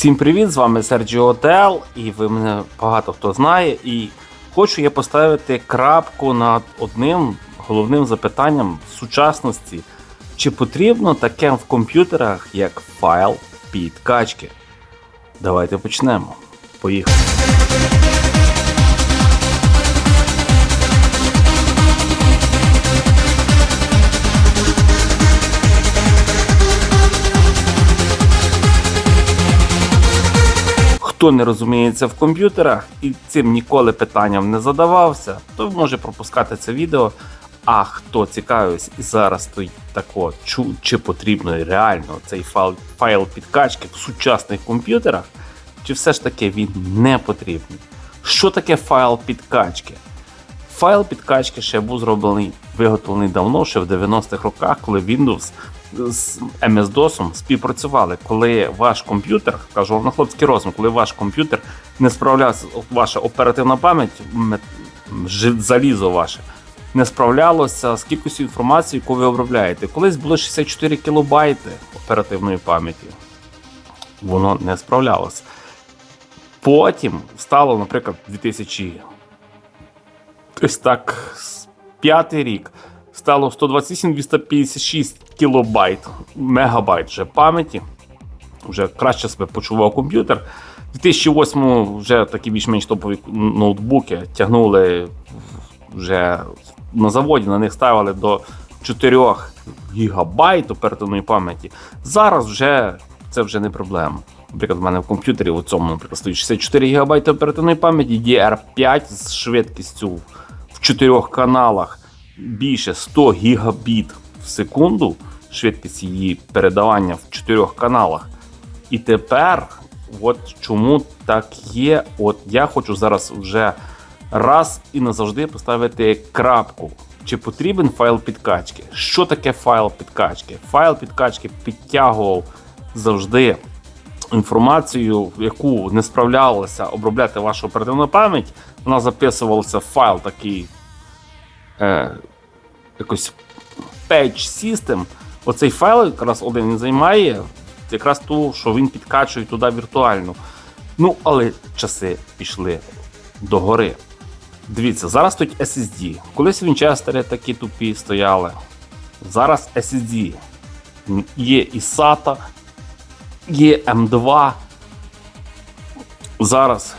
Всім привіт! З вами Серджіо Тел, і ви мене багато хто знає. І хочу я поставити крапку над одним головним запитанням сучасності. Чи потрібно таке в комп'ютерах, як файл підкачки? Давайте почнемо. Поїхали. Хто не розуміється в комп'ютерах і цим ніколи питанням не задавався, то може пропускати це відео. А хто цікавився і зараз стоїть тако, чи потрібно реально цей файл, файл підкачки в сучасних комп'ютерах, чи все ж таки він не потрібний? Що таке файл підкачки? Файл підкачки ще був зроблений, виготовлений давно, ще в 90-х роках, коли Windows з MS-DOS співпрацювали, коли ваш комп'ютер, кажу вам на хлопський розум, коли ваш комп'ютер не справлявся, ваша оперативна пам'ять, залізо ваше, не справлялося з кількістю інформації, яку ви обробляєте. Колись було 64 кілобайти оперативної пам'яті. Воно не справлялося. Потім стало, наприклад, 2000 ось так, п'ятий рік стало 128 256 кілобайт, мегабайт вже пам'яті. Вже краще себе почував комп'ютер. У 2008 вже такі більш-менш топові ноутбуки тягнули вже на заводі, на них ставили до 4 гігабайт оперативної пам'яті. Зараз вже це вже не проблема. Наприклад, в мене в комп'ютері у цьому, наприклад, стоїть 64 ГБ оперативної пам'яті, DR5 з швидкістю в 4 каналах більше 100 гігабіт в секунду, швидкість її передавання в 4 каналах. І тепер, от чому так є, от я хочу зараз вже раз і назавжди поставити крапку. Чи потрібен файл підкачки? Що таке файл підкачки? Файл підкачки підтягував завжди інформацію, яку не справлялося обробляти вашу оперативну пам'ять. Вона записувалася в файл такий е, якось Page System. Оцей файл якраз один і займає якраз ту, що він підкачує туди віртуально. Ну, але часи пішли догори. Дивіться, зараз стоїть SSD. Колись Вінчестери такі тупі стояли. Зараз SSD. Є і SATA, є M2. Зараз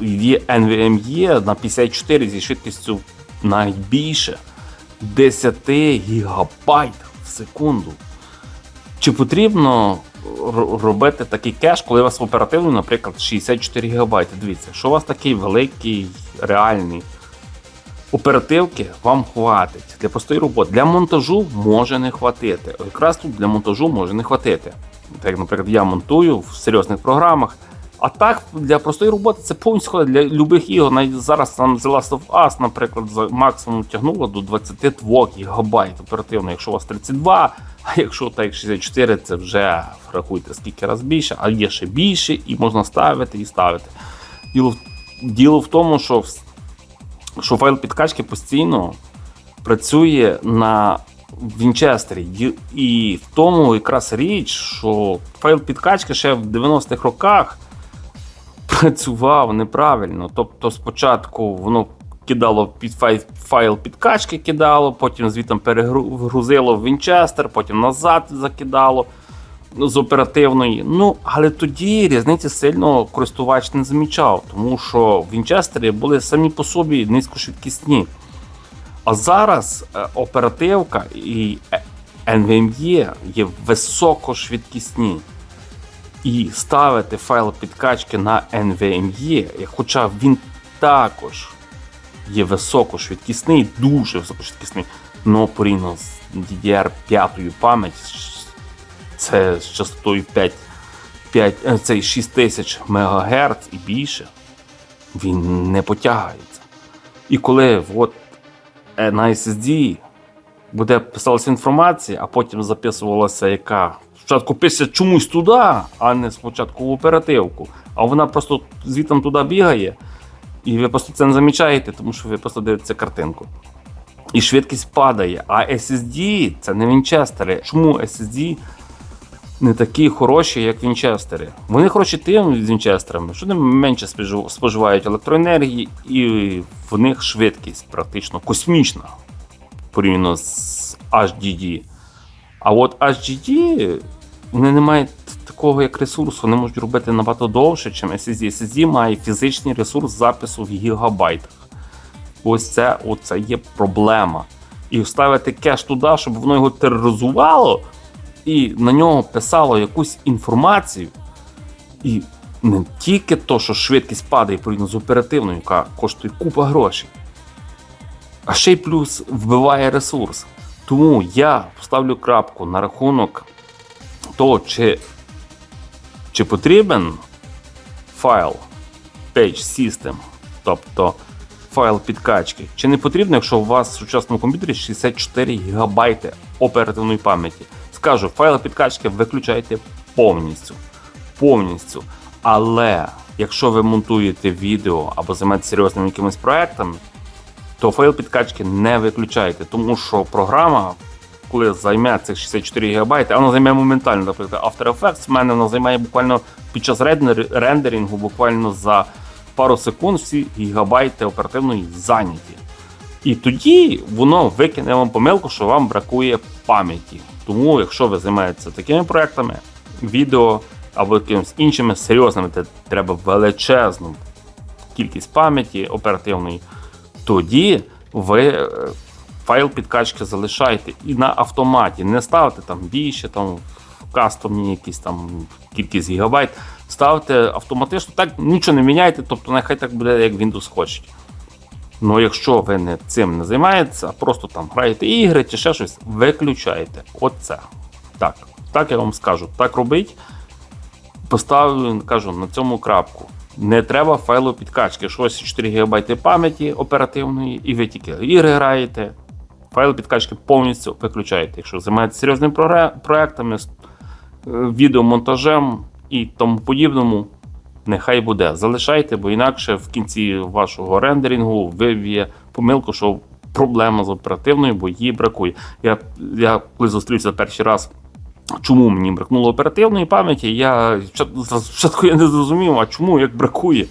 є NVMe на 54 зі швидкістю навіть більше 10 гігабайт в секунду. Чи потрібно робити такий кеш, коли у вас в оперативно, наприклад, 64 ГБ? Дивіться, що у вас такий великий, реальний оперативки вам хватить для простої роботи. Для монтажу може не хватити. Якраз тут для монтажу може не хватити. Так, наприклад, я монтую в серйозних програмах. А так, для простої роботи це повністю для любих ігор. Навіть зараз там The Last of Us, наприклад, за максимум тягнуло до 22 ГБ оперативно, якщо у вас 32, а якщо так 64, це вже рахуйте скільки раз більше, а є ще більше, і можна ставити і ставити. Діло, діло в тому, що що файл підкачки постійно працює на Вінчестері. І в тому якраз річ, що файл підкачки ще в 90-х роках працював неправильно. Тобто спочатку воно кидало під файл, файл підкачки, кидало, потім звітом перегрузило в Вінчестер, потім назад закидало з оперативної. Ну, але тоді різниці сильно користувач не замічав, тому що Вінчестери були самі по собі низькошвидкісні. А зараз е, оперативка і е, NVMe є високошвидкісні. І ставити файл підкачки на NVMe, хоча він також є високошвидкісний, дуже високошвидкісний, але порівняно з DDR5 пам'ять це з частотою 5, 5, е, цей 6000 МГц і більше, він не потягається. І коли от, е, на SSD буде писалася інформація, а потім записувалася яка. Спочатку пише чомусь туди, а не спочатку в оперативку. А вона просто звітом туди бігає, і ви просто це не замічаєте, тому що ви просто дивитеся картинку. І швидкість падає. А SSD це не Вінчестери. Чому SSD не такі хороші, як Вінчестери. Вони хороші тим з Вінчестерами, що вони менше споживають електроенергії, і в них швидкість практично космічна порівняно з HDD. А от HDD вони не мають такого як ресурсу, вони можуть робити набагато довше, ніж SSD. SSD має фізичний ресурс запису в гігабайтах. Ось це, оце є проблема. І вставити кеш туди, щоб воно його тероризувало, і на нього писало якусь інформацію. І не тільки то, що швидкість падає порівняно з оперативною, яка коштує купа грошей, а ще й плюс вбиває ресурс. Тому я ставлю крапку на рахунок того, чи, чи потрібен файл Page System, тобто файл підкачки, чи не потрібно, якщо у вас в сучасному комп'ютері 64 ГБ оперативної пам'яті. Скажу, файл підкачки виключайте повністю. Повністю. Але якщо ви монтуєте відео або займаєтеся серйозними якимись проектами, то файл підкачки не виключайте, тому що програма, коли займе цих 64 ГБ, вона займе моментально, наприклад, After Effects в мене вона займає буквально під час рендер- рендерінгу, буквально за пару секунд всі гігабайти оперативної зайняті. І тоді воно викине вам помилку, що вам бракує пам'яті. Тому, якщо ви займаєтеся такими проектами, відео або якимись іншими серйозними, де треба величезну кількість пам'яті оперативної, тоді ви е, файл підкачки залишайте і на автоматі. Не ставте там більше, там кастомні якісь там кількість гігабайт. Ставте автоматично, так нічого не міняйте, тобто нехай так буде, як Windows хоче. Ну, якщо ви не цим не займаєтеся, а просто там граєте ігри чи ще щось, виключайте. Оце. Так, так я вам скажу. Так робить. Поставлю, кажу, на цьому крапку. Не треба файлу підкачки. Щось 4 ГБ пам'яті оперативної, і ви тільки ігри граєте. Файл підкачки повністю виключаєте. Якщо займаєтеся серйозними проектами, е, відеомонтажем і тому подібному, нехай буде. Залишайте, бо інакше в кінці вашого рендерінгу виб'є помилку, що проблема з оперативною, бо її бракує. Я, я коли зустрівся перший раз. Чому мені бракнуло оперативної пам'яті? Я спочатку- я не зрозумів, а чому як бракує.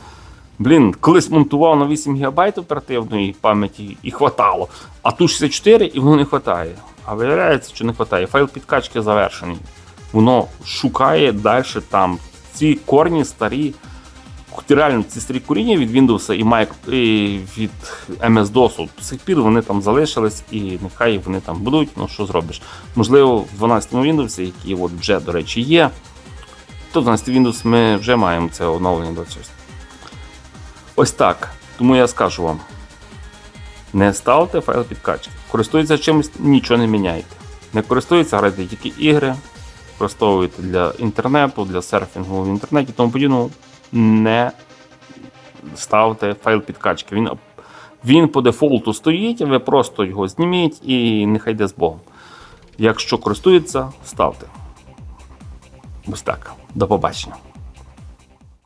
Блін, колись монтував на 8 ГБ оперативної пам'яті і хватало. А тут 64 і воно не хватає. А виявляється, що не хватає. Файл підкачки завершений. Воно шукає далі там. Ці корні старі. Реально, ці старі коріння від Windows і, Mac, і від MS-DOS до сих пір вони там залишились і нехай вони там будуть, ну що зробиш. Можливо, в 12-му Windows, який от вже, до речі, є, то в 12 Windows ми вже маємо це оновлення 26. Ось так. Тому я скажу вам: не ставте файл підкачки. Користуйтеся чимось, нічого не міняйте. Не користуйтеся, грайте тільки ігри, використовуйте для інтернету, для серфінгу в інтернеті, тому подібного. Не ставте файл підкачки. Він, він по дефолту стоїть, ви просто його зніміть і нехай йде з Богом. Якщо користується, ставте. Ось так. До побачення.